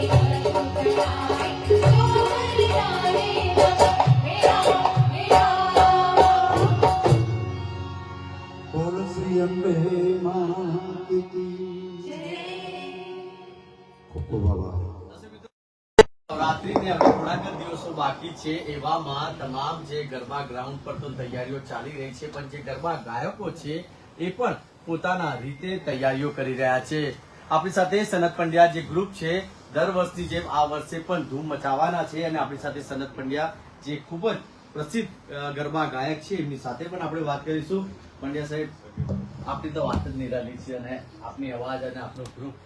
હવે થોડાક દિવસો બાકી છે એવામાં તમામ જે ગરબા ગ્રાઉન્ડ પર તો તૈયારીઓ ચાલી રહી છે પણ જે ગરબા ગાયકો છે એ પણ પોતાના રીતે તૈયારીઓ કરી રહ્યા છે આપણી સાથે સનત પંડ્યા જે ગ્રુપ છે દર વર્ષની જેમ આ વર્ષે પણ ધૂમ મચાવવાના છે અને આપણી સાથે સનત પંડ્યા, જે ખૂબ જ પ્રસિદ્ધ ગરબા ગાયક છે, એમની સાથે પણ આપણે વાત કરીશું. પંડ્યા સાહેબ, આપની તો વાત જ નિરાલી છે અને આપની અવાજ અને આપનો ગ્રુપ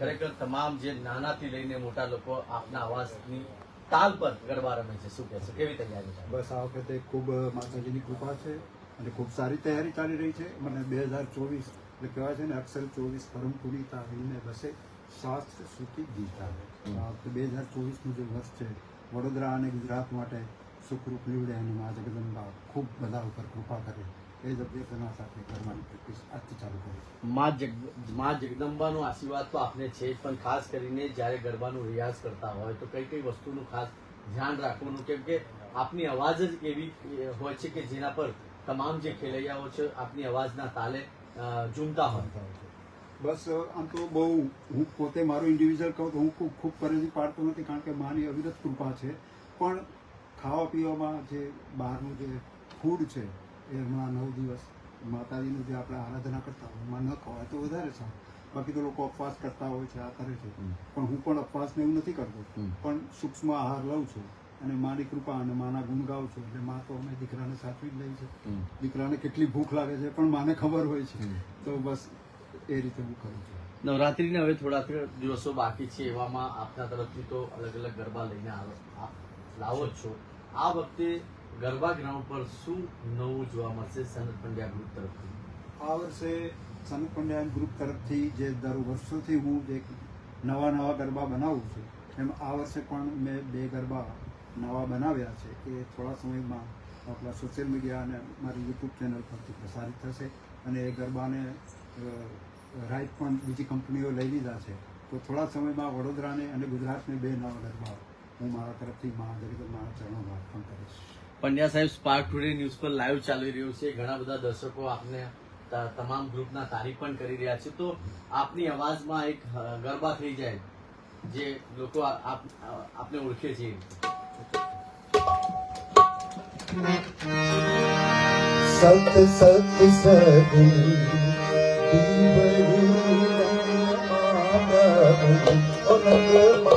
ખરેખર તમામ જે નાનાથી લઈને મોટા લોકો આપના અવાજની તાલ પર ગરબા રમે છે. શું કહેશો? કેવી તૈયારી છે? બસ આ વખતે ખૂબ માતાજીની કૃપા છે અને ખૂબ સારી તૈયારી ચાલી રહી છે. મને બે હજાર ચોવીસ, એટલે કહેવાય છે ને, અક્ષર ચોવીસ પરમ પુરીતા વિને બસે શાસ્ત્ર શ્રુતિ ગીતા બે હજાર ચોવીસનું જે વર્ષ છે, વડોદરા અને ગુજરાત માટે સુખરૂપ નીવડે અને મા જગદંબા ખૂબ બધા ઉપર કૃપા કરે. એ જ અભ્યર્થના સાથે કરવાની પ્રેક્ટિસ આજથી ચાલુ કરી. મા જગ, મા જગદંબાનો આશીર્વાદ તો આપને છે પણ ખાસ કરીને જ્યારે ગરબાનો રિયાઝ કરતા હોય તો કઈ કઈ વસ્તુનું ખાસ ધ્યાન રાખવાનું? કેમ કે આપની અવાજ જ એવી હોય છે કે જેના પર તમામ જે ખેલૈયાઓ છે, આપની અવાજના તાલે ઝૂમતા હોય. બસ આમ તો બહુ હું પોતે મારું ઇન્ડિવિજ્યુઅલ કહું તો હું ખૂબ ખૂબ પરેજી પાડતો નથી કારણ કે માની અવિરત કૃપા છે. પણ ખાવા પીવામાં જે બહારનું જે ફૂડ છે એ હમણાં નવ દિવસ માતાજીનું જે આપણે આરાધના કરતા હોય એમાં ન ખવાય તો વધારે સારું. બાકી તો લોકો અપવાસ કરતા હોય છે આ કરે છે. પણ હું પણ અપવાસને એવું નથી કરતો. પણ સૂક્ષ્મ આહાર લઉં છું અને માની કૃપા અને માના ગુણ ગાઉં છું. એટલે માં તો અમે દીકરાને સાચવી જ લઈ છે દીકરાને કેટલી ભૂખ લાગે છે પણ માને ખબર હોય છે. તો બસ એ રીતે હું કરું છું. નવરાત્રિને હવે થોડા દિવસો બાકી છે એવામાં આપના તરફથી તો અલગ અલગ ગરબા લઈને આવો લાવો છો. આ વખતે ગરબા ગ્રાઉન્ડ પર શું નવું જોવા મળશે સનત પંડ્યા ગ્રુપ તરફથી? આ વર્ષે સનત પંડ્યા ગ્રુપ તરફથી જે દર વર્ષોથી હું જે નવા નવા ગરબા બનાવું છું એમ આ વર્ષે પણ મેં બે ગરબા નવા બનાવ્યા છે. એ થોડા સમયમાં આપણા સોશિયલ મીડિયા અને મારી યુટ્યુબ ચેનલ પરથી પ્રસારિત થશે અને એ ગરબાને રાઇટ પણ બીજી કંપનીઓ લઈ લીધા છે. તો થોડા સમયમાં વડોદરાને અને ગુજરાતને બે નવા ગરબા હું મારા તરફથી મહાદરિક મારા ચરણોમાં અર્પણ કરીશ. પંડ્યા સાહેબ સ્પાર્ક ટુડે ન્યૂઝ પર લાઈવ ચાલી રહ્યું છે. ઘણા બધા દર્શકો આપને તમામ ગ્રુપના તારીફ પણ કરી રહ્યા છે. તો આપની અવાજમાં એક ગરબા થઈ જાય જે લોકો આપને ઓળખે છે. સત સત સગુણ. Thank you.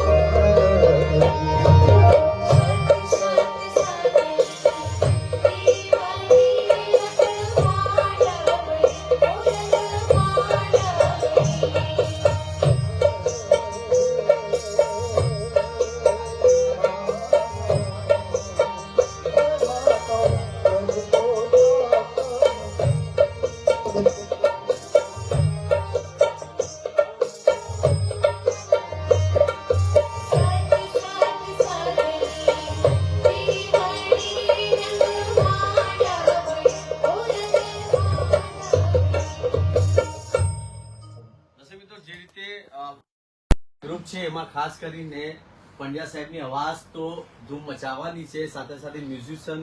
ખાસ કરીને પંડ્યા સાહેબની અવાજ તો ધૂમ મચાવવાની છે. સાથે સાથે મ્યુઝિશિયન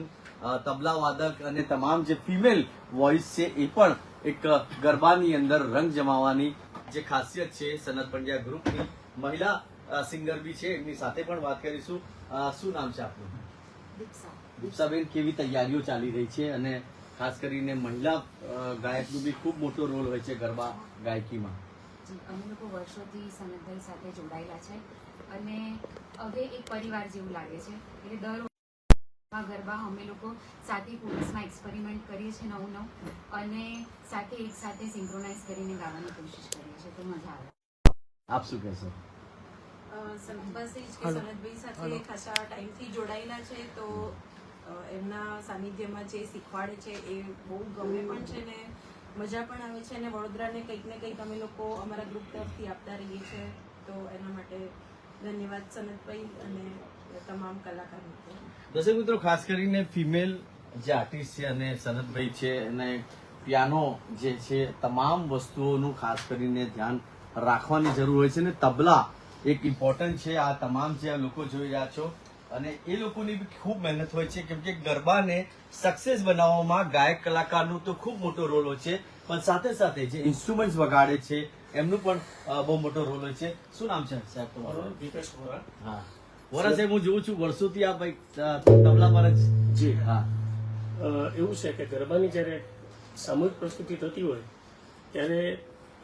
તબલા વાદક અને તમામ જે ફિમેલ વોઇસ છે એ પણ એક ગરબાની અંદર રંગ જમાવાની જે ખાસિયત છે સનત પંડ્યા ગ્રુપની મહિલા સિંગર બી છે. એમની સાથે પણ વાત કરીશું. શું નામ છે આપનું? દીપસાબેન કેવી તૈયારીઓ ચાલી રહી છે? અને ખાસ કરીને મહિલા ગાયકનું બી ખૂબ મોટો રોલ હોય છે ગરબા ગાયકીમાં. અમે લોકો વર્ષોથી સનતભાઈ સાથે જોડાયેલા છે. અને હવે એક પરિવાર જેવું લાગે છે. એટલે દર ગરબા અમે લોકો સાથે કોર્સમાં એક્સપેરિમેન્ટ કરીએ છીએ નવું નવું અને સાથે એક સાથે સિંક્રોનાઇઝ કરીને ગાવાની કોશિશ કરીએ છીએ. તો મજા આવે. આપ શું કહેશો? સંતભાઈ કે સનતભાઈ સાથે ખાસા ટાઈમથી જોડાયેલા છે તો એમના સાનિધ્યમાં જે શીખવાડે છે એ બહુ ગમે પણ છે ને મજા પણ આવે છે અને વડોદરાને કંઈક ને કંઈક અમે લોકો અમારા ગ્રુપ તરફથી આપતા રહીએ છીએ તો એના માટે ધન્યવાદ, સનતભાઈ અને તમામ કલાકાર મિત્રો. દર્શક મિત્રો, ખાસ કરીને ફિમેલ જે આર્ટિસ્ટ છે અને સનતભાઈ છે અને પિયાનો જે છે, તમામ વસ્તુઓનું ખાસ કરીને ધ્યાન રાખવાની જરૂર હોય છે અને તબલા એક ઇમ્પોર્ટન્ટ છે. આ તમામ જે આ લોકો જોઈ રહ્યા છો અને એ લોકોની બી ખૂબ મહેનત હોય છે કેમ કે ગરબાને સક્સેસ બનાવવામાં ગાયક કલાકારનો તો ખૂબ મોટો રોલ હોય છે, પણ સાથે સાથે જે ઇન્સ્ટ્રુમેન્ટ્સ વગાડે છે એમનું પણ બહુ મોટો રોલ હોય છે. શું નામ છે સાહેબ તમારું? દીપેશ વોરા હા. વોરા સાહેબ હું જોઉં છું વર્ષોથી આ ભાઈ તબલા પર જ. જી. હા. એવું છે કે ગરબાની જ્યારે સામૂહિક પ્રસ્તુતિ થતી હોય ત્યારે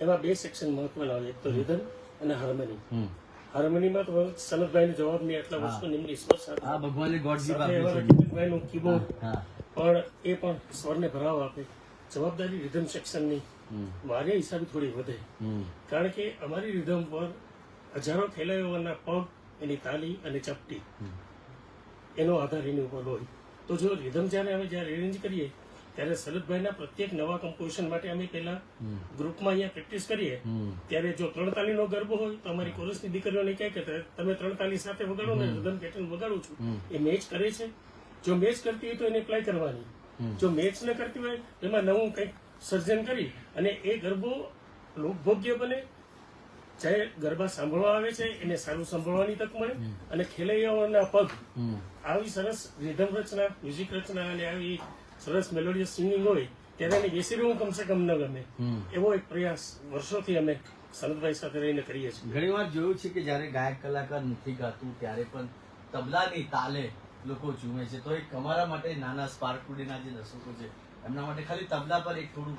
એમાં બે સેક્શન મહત્વના હોય. એક તો રિધમ અને હાર્મની. હાર્મનીમાં તો સનતભાઈનો જવાબ નહીં એટલા વસ્તુ નિમની સ્વર સાથે. આ ભગવાને ગોડજી રજનીભાઈનું કીબોર્ડ. પણ એ પણ સ્વરને ભરાવ આપે. જવાબદારી રિધમ સેક્શનની. મારી હિસાબે થોડી વધે. કારણ કે અમારી રિધમ પર હજારો ખેલાડીઓના પગ એની તાલી અને ચપટી એનો આધાર એની ઉપર હોય. તો જો રિધમ જ્યારે અમે જ્યારે અરેન્જ કરીએ ત્યારે શરદભાઈના પ્રત્યેક નવા કમ્પોઝિશન માટે અમે પહેલા ગ્રુપમાં અહીંયા પ્રેક્ટિસ કરીએ. ત્યારે જો ત્રણ તાલીનો ગરબો હોય તો અમારી કોરસની દીકરીઓને કહે કે તમે ત્રણ તાલી સાથે વગાડો ને રિધમ પેટર્ન વગાડું છું. એ મેચ કરે છે. જો મેચ કરતી હોય તો એને એપ્લાય કરવાની. જો મેચ ન કરતી હોય એમાં નવું કંઈક સર્જન કરી અને એ ગરબો લોકભોગ્ય બને. જે ગરબા સાંભળવા આવે છે એને સારું સાંભળવાની તક મળે અને ખેલૈયાઓના પગ આવી સરસ રિધમ રચના મ્યુઝિક રચના અને આવી સરસ મેલોડિયસ સિંગિંગ હોય ત્યારે એને બેસી રહેવું કમસે કમ ન ગમે. એવો એક પ્રયાસ વર્ષોથી અમે સનતભાઈ સાથે રહીને કરીએ છીએ. ઘણી વાર જોયું છે કે જ્યારે ગાયક કલાકાર નથી ગાતું ત્યારે પણ તબલાની તાલે લોકો ઝૂમે છે. તો એક અમારા માટે નાના સ્પાર્ક ટુડેના જે દર્શકો છે એમના માટે ખાલી તબલા પર એક થોડું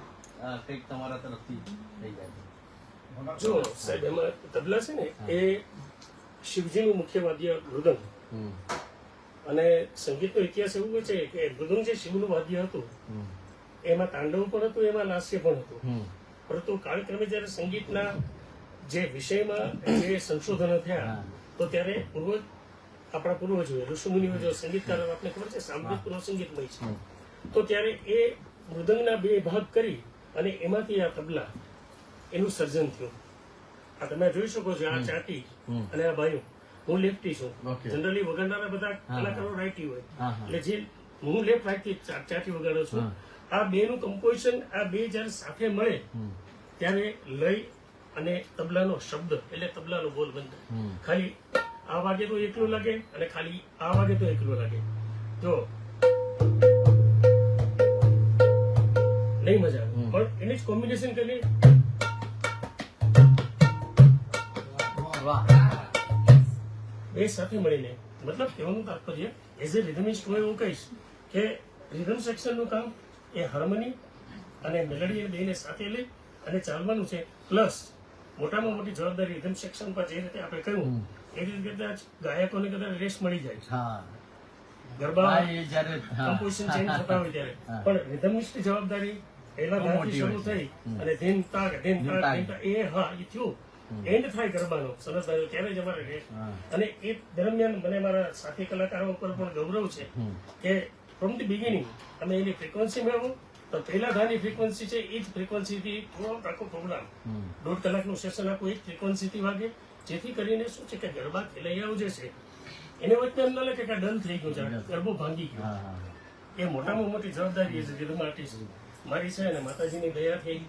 કંઈક તમારા તરફથી થઈ જાય જો સાહેબ એમાં તબલા છે ને એ શિવજીનું મુખ્ય વાદ્ય મૃદંગ અને સંગીતનો ઇતિહાસ એવું છે કે મૃદંગ જે શિવનું વાદ્ય હતું એમાં તાંડવ પણ હતું એમાં નાસ્ય પણ હતું. પરંતુ કાળક્રમે જ્યારે સંગીતના જે વિષયમાં જે સંશોધનો થયા તો ત્યારે પૂર્વ આપણા પૂર્વજો ઋષિમુનિઓ જો સંગીતકારો આપણે ખબર છે સાંભળિક સંગીતમય છે. તો ત્યારે એ મૃદંગના બે ભાગ કરી અને એમાંથી આ તબલા એનું સર્જન થયું. આ તમે જોઈ શકો છો આ ચાટી અને આ ભાઈઓ હું લેફ્ટી છું. જનરલી વગાડનારા બધા કલાકારો રાઇટી હોય. એટલે જે હું લેફ્ટ રાઇટથી ચાટી વગાડો છું આ બે નું કમ્પોઝિશન આ બે જયારે સાથે મળે ત્યારે લય અને તબલાનો શબ્દ એટલે તબલાનો બોલ બંધ ખાલી વાગે તો એકલું લાગે અને ખાલી આ વાગે તો એકલું લાગે. જો. નહીં મજા આવે. પણ એને જ કોમ્બિનેશન કરી વાહ બે સાથે મળીને મતલબ કહેવાનું તાત્પર્ય એઝ એ રિધમિસ્ટ હું એવું કહીશ કે રિધમ સેક્શનનું કામ એ હાર્મની અને મેલડી બેને સાથે લઈ અને ચાલવાનું છે. પ્લસ મોટામાં મોટી જવાબદારી રિધમ સેક્શન પર જે રીતે આપણે કહ્યું એ રીતે કદાચ ગાયકોને કદાચ રેસ્ટ મળી જાય હા. ગરબા. કમ્પોઝિશન ચેન્જ થતા હોય ત્યારે. પણ રિધમિસ્ટ જવાબદારી પહેલા ગાયથી શરૂ થઈ અને ધીમ તાક ધીન તાક એ હા એ થયું. એન્ડ થાય ગરબાનો. સરસભાઈ ત્યારે જ અમારે રેસ્ટ. અને એ દરમિયાન મને મારા સાથી કલાકારો ઉપર પણ ગૌરવ છે કે ફ્રોમ ધી બિગિનિંગ તમે એની ફ્રિકવન્સી મેળવો તો પહેલા ધાની ફ્રીક્વન્સી છે એ જ ફ્રીક્વન્સીથી પૂરો આખો પ્રોગ્રામ દોઢ કલાકનું સેશન આખું એ જ ફ્રીક્વન્સીથી વાગે. જેથી કરીને શું છે કે ગરબા ખેલૈયાઓ જે છે એને વચ્ચે એમ ન લાગે કે આ ડલ થઈ ગયું છે ગરબો ભાંગી ગયો. એ મોટામાં મોટી જવાબદારી એ છે રીધમ આર્ટિસ્ટ મારી છે અને માતાજીની દયા થઈ.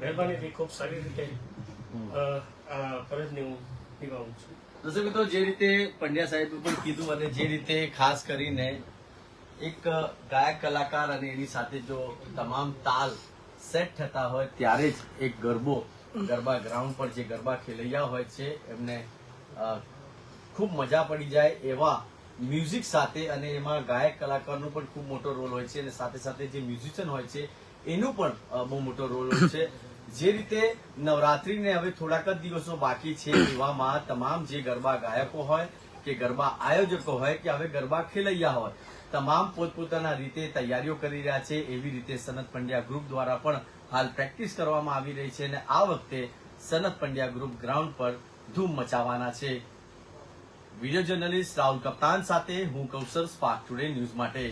મહેરબાનીથી ખૂબ સારી રીતે આ ફરજને હું નિભાવું છું. દર્શક મિત્રો જે રીતે પંડ્યા સાહેબે પણ કીધું અને જે રીતે ખાસ કરીને એક ગાયક કલાકાર અને એની સાથે જો તમામ તાલ સેટ થતા હોય ત્યારે જ એક ગરબો, ગરબા ગ્રાઉન્ડ પર જે ગરબા ખેલૈયા હોય છે, એમને ખૂબ મજા પડી જાય એવા મ્યુઝિક સાથે અને એમાં ગાયક કલાકારનો પણ ખૂબ મોટો રોલ હોય છે અને સાથે સાથે જે મ્યુઝિશિયન હોય છે, એનો પણ બહુ મોટો રોલ હોય છે. જે રીતે નવરાત્રીને હવે થોડાક જ દિવસો બાકી છે એવામાં તમામ જે ગરબા ગાયકો હોય કે ગરબા આયોજકો હોય કે હવે ગરબા ખેલૈયા હોય તમામ પોતપોતાના રીતે તૈયારીઓ કરી રહ્યા છે, એવી રીતે સનત પંડ્યા ગ્રુપ દ્વારા પણ હાલ પ્રેક્ટિસ કરવામાં આવી રહી છે અને આ વખતે સનત પંડ્યા ગ્રુપ ગ્રાઉન્ડ પર ધૂમ મચાવવાના છે. વીડિયો જર્નલિસ્ટ રાહુલ કપ્તાન સાથે હું કૌશલ સ્પાર્ક ટુડે ન્યૂઝ માટે